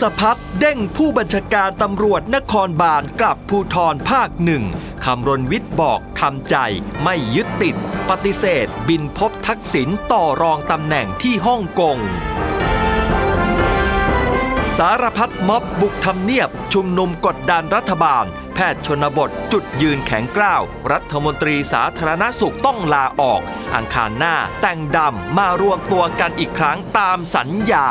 สพัดเด้งผู้บัญชาการตำรวจนครบาลกลับภูทรภาคหนึ่งคำรณวิทย์บอกทำใจไม่ยึดติด ปฏิเสธ บินพบทักษิณต่อรองตำแหน่งที่ฮ่องกงสารพัดม็อบบุกทำเนียบ ชุมนุมกดดันรัฐบาล แพทย์ชนบท จุดยืนแข็งกร้าว รัฐมนตรีสาธารณสุขต้องลาออก อังคารหน้าแต่งดำมารวมตัวกันอีกครั้งตามสัญญา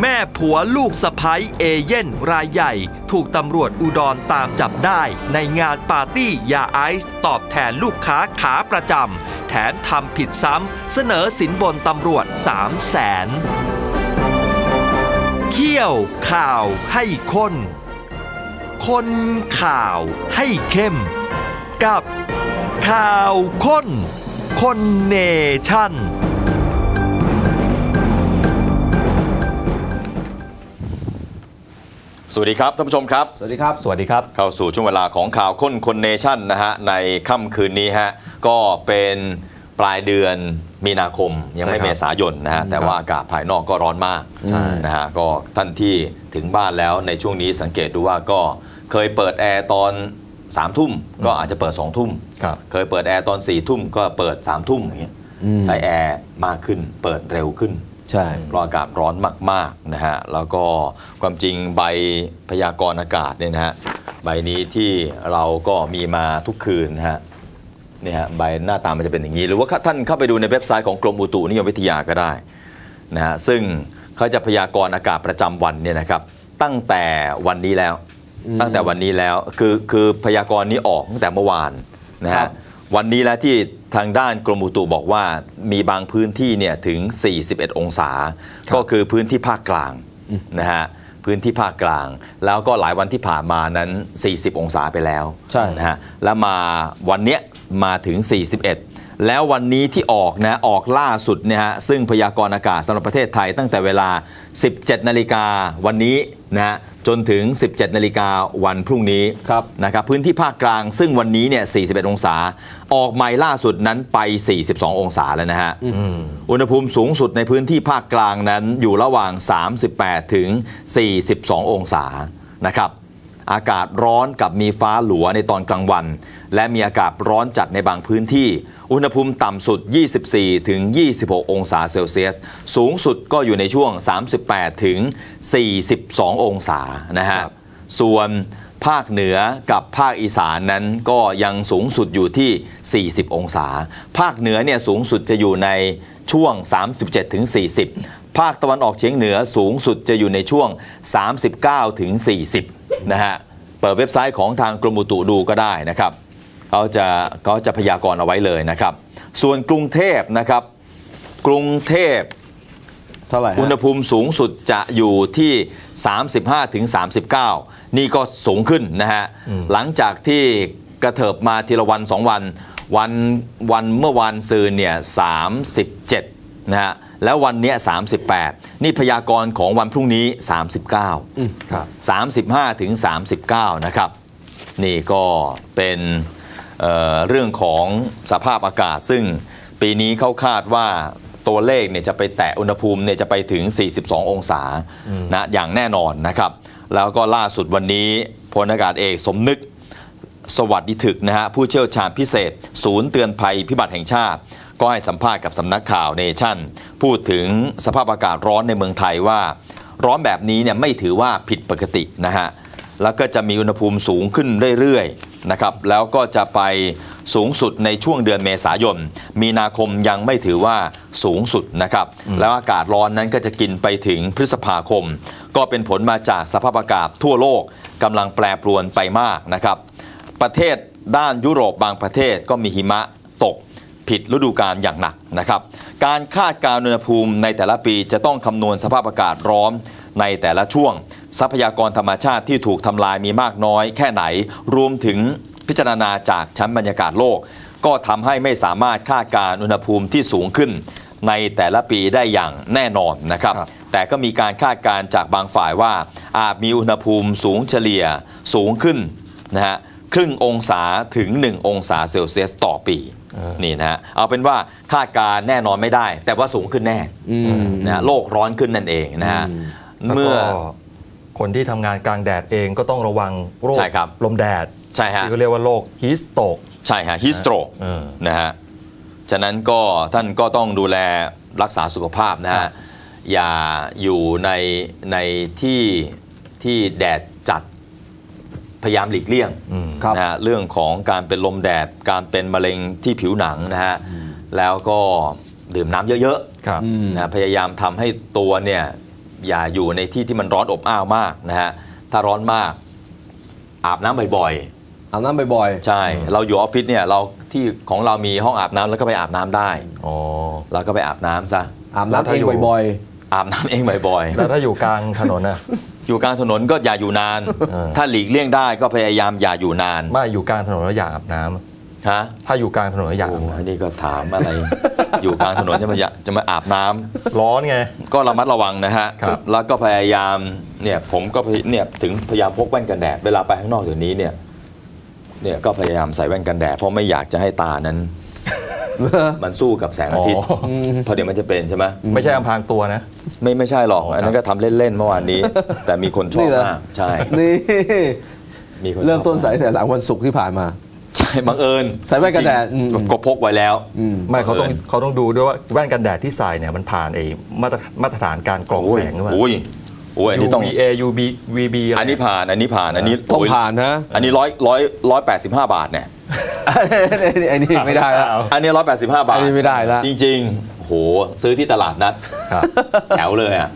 แม่ผัวลูกสะพ้ยเอเย่นรายใหญ่ ถูกตำรวจอุดรตามจับได้ ในงานปาร์ตี้ยาไอซ์ตอบแทนลูกค้าขาประจำแถมทำผิดซ้ำเสนอสินบนตำรวจ 3 0 0แสนเขี้ยวข่าวให้ข้นคนข่าวให้เข้ม กับข่าวข้นคนเนชั่น สวัสดีครับท่านผู้ชมครับ สวัสดีครับ สวัสดีครับ เข้าสู่ช่วงเวลาของข่าวค้นคนเนชั่นนะฮะในค่ำคืนนี้ฮะก็เป็นปลายเดือนมีนาคมยังไม่ใช่ครับเมษายนนะฮะแต่ว่าอากาศภายนอกก็ร้อนมากใช่ นะฮะก็ท่านที่ถึงบ้านแล้วในช่วงนี้สังเกตดูว่าก็เคยเปิดแอร์ตอน3ามทุ่มก็อาจจะเปิด2องทุ่ม ครับ เคยเปิดแอร์ตอน4ี่ทุ่มก็เปิด3ามทุ่มอย่างเงี้ยอืมใช้แอร์มากขึ้นเปิดเร็วขึ้น ใช่เพราะอากาศร้อนมากๆนะฮะแล้วก็ความจริงใบพยากรณ์อากาศเนี่ยนะฮะใบนี้ที่เราก็มีมาทุกคืนนะฮะเนี่ยฮะใบหน้าตามันจะเป็นอย่างนี้ หรือว่าท่านเข้าไปดูในเว็บไซต์ของกรมอุตุนิยมวิทยาก็ได้นะฮะซึ่งเขาจะพยากรณ์อากาศประจำวันเนี่ยนะครับตั้งแต่วันนี้แล้ว ตั้งแต่วันนี้แล้วคือคือพยากรณ์นี้ออกตั้งแต่เมื่อวานนะครัฮะบ วันนี้แล้วที่ทางด้านกรมอุตุบอกว่ามีบางพื้นที่เนี่ยถึง 41 องศา ก็คือพื้นที่ภาคกลางนะฮะพื้นที่ภาคกลาง แล้วก็หลายวันที่ผ่านมานั้น 40 องศาไปแล้วใช่นะฮะแล้วมาวันเนี้ยมาถึง 41 แล้ววันนี้ที่ออกนะออกล่าสุดเนี่ยฮะซึ่งพยากรณ์อากาศสำหรับประเทศไทยตั้งแต่เวลา 17 นาฬิกาวันนี้นะฮะจนถึง 17 นาฬิกาวันพรุ่งนี้ครับนะครับพื้นที่ภาคกลางซึ่งวันนี้เนี่ย 41 องศา ออกใหม่ล่าสุดนั้นไป 42 องศาแล้วนะฮะอุณหภูมิสูงสุดในพื้นที่ภาคกลางนั้นอยู่ระหว่าง 38 ถึง 42 องศานะครับ อากาศร้อนกับมีฟ้าหลัวในตอนกลางวัน และมีอากาศร้อนจัดในบางพื้นที่ อุณหภูมิต่ำสุด 24 ถึง 26 องศาเซลเซียส สูงสุดก็อยู่ในช่วง 38 ถึง 42 องศานะฮะ ส่วนภาคเหนือกับภาคอีสานนั้นก็ยังสูงสุดอยู่ที่ 40 องศา ภาคเหนือเนี่ยสูงสุดจะอยู่ในช่วง 37 ถึง 40 ภาคตะวันออกเฉียงเหนือสูงสุดจะอยู่ในช่วง 39 ถึง 40 นะฮะเปิดเว็บไซต์ของทางกรมอุตุดูก็ได้นะครับเขาจะเขาจะพยากรณ์เอาไว้เลยนะครับ ส่วนกรุงเทพนะครับ กรุงเทพเท่าไหร่ฮะอุณหภูมิสูงสุดจะอยู่ที่ 35ถึง39 นี่ก็สูงขึ้นนะฮะหลังจากที่กระเถิบมาทีละวัน 2 วัน วันวันเมื่อวันซืนเนี่ย37นะฮะ แล้ววันเนี้ย38 นี่พยากรณ์ของวันพรุ่งนี้ 39อืมครับ 35 ถึง 39 นะครับ นี่ก็เป็นเอ่อเรื่องของสภาพอากาศ ซึ่งปีนี้เขาคาดว่าตัวเลขเนี่ยจะไปแตะอุณหภูมิเนี่ยจะไปถึง 42 องศานะอย่างแน่นอนนะครับ แล้วก็ล่าสุดวันนี้พลอากาศเอกสมนึก สวัสดิถึกนะฮะผู้เชี่ยวชาญพิเศษ ศูนย์เตือนภัยพิบัติแห่งชาติ ก็ให้สัมภาษณ์กับสำนักข่าวเนชั่น พูดถึงสภาพอากาศร้อนในเมืองไทยว่า ร้อนแบบนี้เนี่ยไม่ถือว่าผิดปกตินะฮะแล้วก็จะมีอุณหภูมิสูงขึ้นเรื่อยๆนะครับแล้วก็จะไปสูงสุดในช่วงเดือนเมษายน มีนาคมยังไม่ถือว่าสูงสุดนะครับ แล้วอากาศร้อนนั้นก็จะกินไปถึงพฤษภาคม ก็เป็นผลมาจากสภาพอากาศทั่วโลกกำลังแปรปรวนไปมากนะครับ ประเทศด้านยุโรปบางประเทศก็มีหิมะตก ผิดฤดูกาลอย่างหนักนะครับ การคาดการณ์อุณหภูมิในแต่ละปีจะต้องคำนวณสภาพอากาศร้อนในแต่ละช่วง ทรัพยากรธรรมชาติที่ถูกทำลายมีมากน้อยแค่ไหน รวมถึงพิจารณาจากชั้นบรรยากาศโลก ก็ทำให้ไม่สามารถคาดการณ์อุณหภูมิที่สูงขึ้น ในแต่ละปีได้อย่างแน่นอนนะครับครับแต่ก็มีการคาดการณ์จากบางฝ่ายว่า อาจมีอุณหภูมิสูงเฉลี่ยสูงขึ้นนะฮะครึ่งองศาถึง 1 องศาเซลเซียสต่อปีเออ นี่นะฮะเอาเป็นว่าคาดการณ์แน่นอนไม่ได้ แต่ว่าสูงขึ้นแน่อืมนะฮะโลกร้อนขึ้นนั่นเองนะฮะอืมแล้วก็เมื่อคนที่ทำงานกลางแดดเองก็ต้องระวังโรคใช่ครับลมแดดใช่ฮะที่เขาเรียกว่าโรคฮีสโตกใช่ฮะฮิสโตรกเออนะฮะฉะนั้นก็ท่านก็ต้องดูแลรักษาสุขภาพนะครัฮะบอย่าอยู่ในในที่ที่แดดจัด พยายามหลีกเลี่ยงอืมครับนะฮะเรื่องของการเป็นลมแดดการเป็นมะเร็งที่ผิวหนังนะฮะแล้วก็ดื่มน้ำเยอะครับอืมๆนะพยายามทำให้ตัวเนี่ยอย่าอยู่ในที่ที่มันร้อนอบอ้าวมากนะฮะถ้าร้อนมากอาบน้ำบ่อยๆ อาบน้ำบ่อย ใช่ เราอยู่ออฟฟิศเนี่ยเราที่ของเรามีห้องอาบน้ำแล้วก็ไปอาบน้ำได้ อ๋อเราก็ไปอาบน้ำซะ ๆ อาบแล้วน้ำถ้าเองอยู่บ่อย อาบน้ำเองบ่อยแล้วถ้าอยู่กลางถนนน่ะ ๆ อยู่กลางถนนก็อย่าอยู่นาน เออ ถ้าหลีกเลี่ยงได้ก็พยายามอย่าอยู่นานไม่อยู่กลางถนนแล้วอยากอาบน้ำฮะถ้าอยู่กลางถนนแล้วอยากโอ้อาบโหน้นี่ก็ถามอะไร อยู่กลางถนนจะมาอยากจะมาอาบน้ำำร้อนไง ก็ระมัดระวังนะฮะ ครับ แล้วก็พยายามเนี่ยผมก็พยเนี่ยถึงพยายามพกแว่นกันแดด เวลาไปข้างนอกเดี๋ยวนี้เนี่ยเนี่ยก็พยายามใส่แว่นกันแดดเพราะไม่อยากจะให้ตานั้น มันสู้กับแสงอาทิตย์อ๋อเพราะเดี๋ยวมันจะเป็นใช่ไหมไม่ใช่อำพรางตัวนะ ไม่ไม่ใช่หรอกอ๋อครับอันนั้นก็ทำเล่นๆเมื่อวานนี้ แต่มีคนชอบนี่เหรอมากใช่ๆนี่มีคนชอบเริ่มต้นใส่แต่หลังวันศุกร์ที่ผ่านมาใช่บังเอิญใส่แว่นกันแดดอืมจริงๆก็พกไว้แล้วอืมไม่เขาต้องเออเขาต้องดูด้วยว่าแว่นกันแดดที่ใส่เนี่ยมันผ่านไอ้มาตรมาตรฐานการกรองโอ้ยแสงหรือเปล่าโอ้ยโอ้ยอันนี้ต้อง UVA UV VB อะไรอันนี้ผ่านอันนี้ผ่านอันนี้ต้องโยผ่านนะ อันนี้ร้อยร้อยร้อยแปดสิบห้าบาทเนี่ยไอ้นี่ไม่ได้แล้ว อันนี้ร้อยแปดสิบห้าบาทอันนี้ไม่ได้ละ จริงๆโหซื้อที่ตลาดนัดครับแถวเลยอะ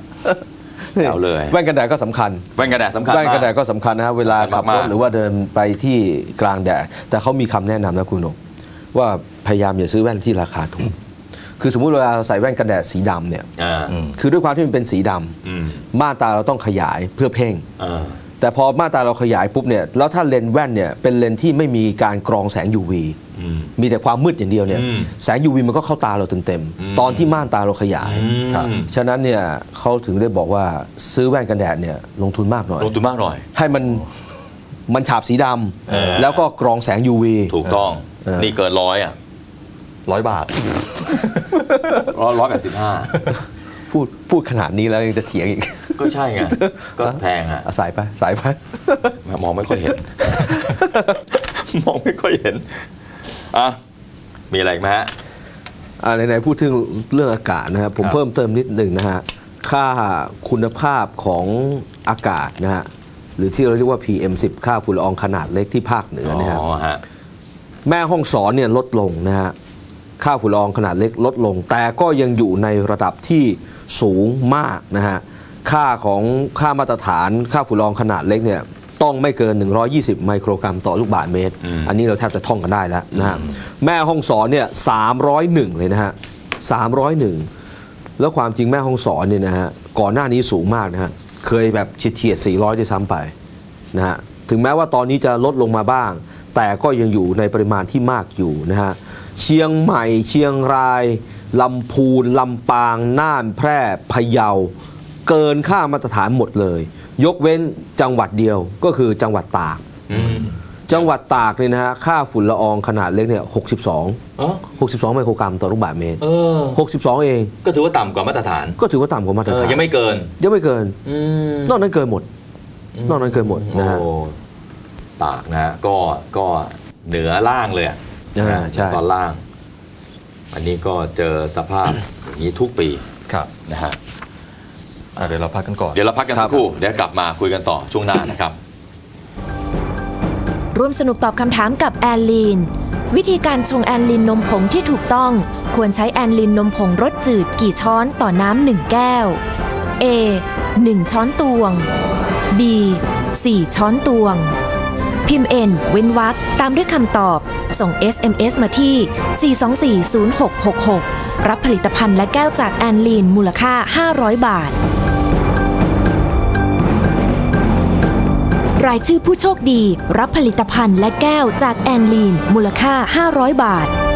แถวเลยแว่นกันแดดก็สำคัญแว่นกันแดดสำคัญแว่นมากันแดดกก็สำคัญนะฮะเวลาขับรมาถกๆหรือว่าเดินไปที่กลางแดดแต่เขามีคำแนะนำนะคุณหนกว่าพยายามอย่าซื้อแว่นที่ราคาถูกคือสมมุติเวลาเราใส่แว่นกันแดดสีดำเนี่ยอ่าอืมคือด้วยความที่มันเป็นสีดำอืมม่านตาเราต้องขยายเพื่อเพ่งอ่า แต่พอม่านตาเราขยายปุ๊บเนี่ยแล้วถ้าเลนส์แว่นเนี่ยเป็นเลนส์ที่ไม่มีการกรองแสง UV อืมมีแต่ความมืดอย่างเดียวเนี่ยอืมแสง UV มันก็เข้าตาเราเต็มอืมๆตอนที่ม่านตาเราขยายอืมครับฉะนั้นเนี่ยเขาถึงได้บอกว่าซื้อแว่นกันแดดเนี่ยลงทุนมากหน่อย ลงทุนมากหน่อย ให้มันมันฉาบสีดเออำแล้วก็กรองแสง UV ถูกต้องเออนี่เกินร้อยอะร้อยบาทร้อยร้อยแปดสิบห้าพูดพูดขนาดนี้แล้วยังจะเถียงอีก ก็ใช่ไง ก็แพงอะอาสายไปสายไป มองไม่ค่อยเห็น มองไม่ค่อยเห็นอะมีอะไรอีกไหมฮะ อ่าไหนๆพูดถึงเรื่องอากาศนะครับผมครับ เพิ่มเติมนิดหนึ่งนะฮะค่าคุณภาพของอากาศนะฮะหรือที่เราเรียกว่า PM10 ค่าฝุ่นละอองขนาดเล็กที่ภาคเหนือนะฮะอ๋อฮะ แม่ห้องสอนเนี่ยลดลงนะฮะค่าฝุ่นละอองขนาดเล็กลดลง แต่ก็ยังอยู่ในระดับที่สูงมากนะฮะ ค่าของค่ามาตรฐานค่าฝุ่นละอองขนาดเล็กเนี่ยต้องไม่เกิน 120 ไมโครกรัมต่อลูกบาศก์เมตรอืมอันนี้เราแทบจะท่องกันได้แล้วนะฮะแม่ห้องสอนเนี่ย301 เลยนะฮะ 301 แล้วความจริงแม่ห้องสอนเนี่ยนะฮะก่อนหน้านี้สูงมากนะฮะเคยแบบเฉียดๆ400ด้วยซ้ำไปนะฮะถึงแม้ว่าตอนนี้จะลดลงมาบ้าง แต่ก็ยังอยู่ในปริมาณที่มากอยู่นะฮะเชียงใหม่ เชียงรายลำพูนลำปาง น่านแพร่พะเยา เกินค่ามาตรฐานหมดเลย ยกเว้นจังหวัดเดียวก็คือจังหวัดตากอืมจังหวัดตากเนี่ยนะฮะค่าฝุ่นละอองขนาดเล็กเนี่ย62 อ๋อ62 ไมโครกรัมต่อลูกบาศก์เมตร เออ 62 เอง ก็ถือว่าต่ำกว่ามาตรฐานก็ถือว่าต่ำกว่ามาตรเออฐานยังไม่เกินยังไม่เกิน อืมนอกนั้นเกินหมด นอกนั้นเกินหมดนะฮะ โอ้ตากนะฮะก็ก็เหนือล่างเลยอะอ่านะใช่ ตอนล่าง อันนี้ก็เจอสภาพอย่างนี้ทุกปีครับนะฮะ อะเดี๋ยวเราพักกันก่อน เดี๋ยวเราพักกันสักครู่เดี๋ยวกลับมาคุยกันต่อช่วงหน้านะครับ ร่วมสนุกตอบคำถามกับแอนลีน วิธีการชงแอนลีนนมผงที่ถูกต้อง ควรใช้แอนลีนนมผงรสจืดกี่ช้อนต่อน้ำหนึ่งแก้ว A 1 ช้อนตวง B 4 ช้อนตวง พิมพ์ N เว้นวรรคตามด้วยคำตอบ ส่ง SMS มาที่ 4240666 รับผลิตภัณฑ์และแก้วจากแอนลีนมูลค่า 500 บาท รายชื่อผู้โชคดี รับผลิตภัณฑ์และแก้วจากแอนลีน มูลค่า 500 บาท